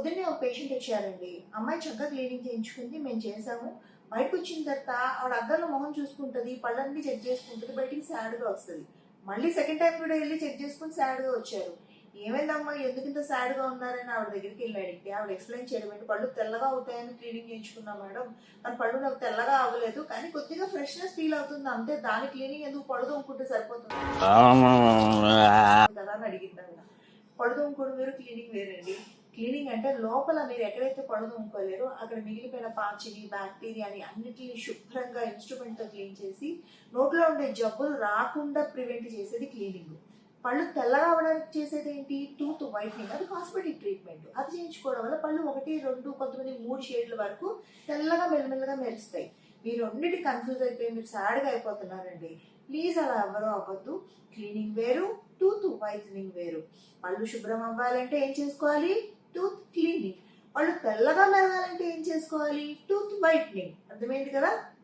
పొద్దున్నే ఒక పేషెంట్ వచ్చారండి అమ్మాయి చక్కగా క్లీనింగ్ చేయించుకుంది మేము చేసాము బయటకు వచ్చిన తర్వాత ఆవిడ అద్దంలో మొహం చూసుకుంటుంది పళ్ళన్నీ చెక్ చేసుకుంటుంది బయటికి సాడ్గా వస్తుంది. మళ్ళీ సెకండ్ టైం కూడా వెళ్ళి చెక్ చేసుకుని సాడ్గా వచ్చారు. ఏమైందమ్మా ఎందుకు ఇంత సాడ్గా ఉన్నారని ఆవిడ దగ్గరికి వెళ్ళి అడిగితే ఆవిడ ఎక్స్ప్లెయిన్ చేయడం ఏంటి? పళ్ళు తెల్లగా అవుతాయని క్లీనింగ్ చేయించుకున్నా మేడం. కానీ పళ్ళు నాకు తెల్లగా అవ్వలేదు. కానీ కొద్దిగా ఫ్రెష్నెస్ ఫీల్ అవుతుంది. అంతే దాని క్లీనింగ్ ఎందుకు పళ్ళు తోముకుంటే సరిపోతుంది? కదా అని అడిగింది పళ్ళు తోముకోవడం వేరు క్లీనింగ్ వేరండి. క్లీనింగ్ అంటే లోపల మీరు ఎక్కడైతే పళ్ళు తోముకోలేరో అక్కడ మిగిలిపోయిన పాచిని బ్యాక్టీరియాని అన్నిటిని శుభ్రంగా ఇన్స్ట్రుమెంట్తో క్లీన్ చేసి నోట్లో ఉండే జబ్బులు రాకుండా ప్రివెంట్ చేసేది క్లీనింగ్ పళ్ళు తెల్లగావడానికి చేసేది ఏంటి? టూత్ వైట్నింగ్ అది కాస్మెటిక్ ట్రీట్మెంట్ అది చేయించుకోవడం వల్ల పళ్ళు ఒకటి రెండు కొంతమంది మూడు షేడ్ల వరకు తెల్లగా మెల్లమెల్లగా మెరుస్తాయి. మీరు అన్నిటి కన్ఫ్యూజ్ అయిపోయి మీరు సాడ్గా అయిపోతున్నారండి. ప్లీజ్ అలా ఎవరో అవ్వద్దు. క్లీనింగ్ వేరు టూత్ వైట్నింగ్ వేరు. పళ్ళు శుభ్రం అవ్వాలంటే ఏం చేసుకోవాలి? క్లీనింగ్ వాళ్ళు తెల్లగా మెరగాలంటే ఏం చేసుకోవాలి? Tooth whitening. అర్థమైంది కదా?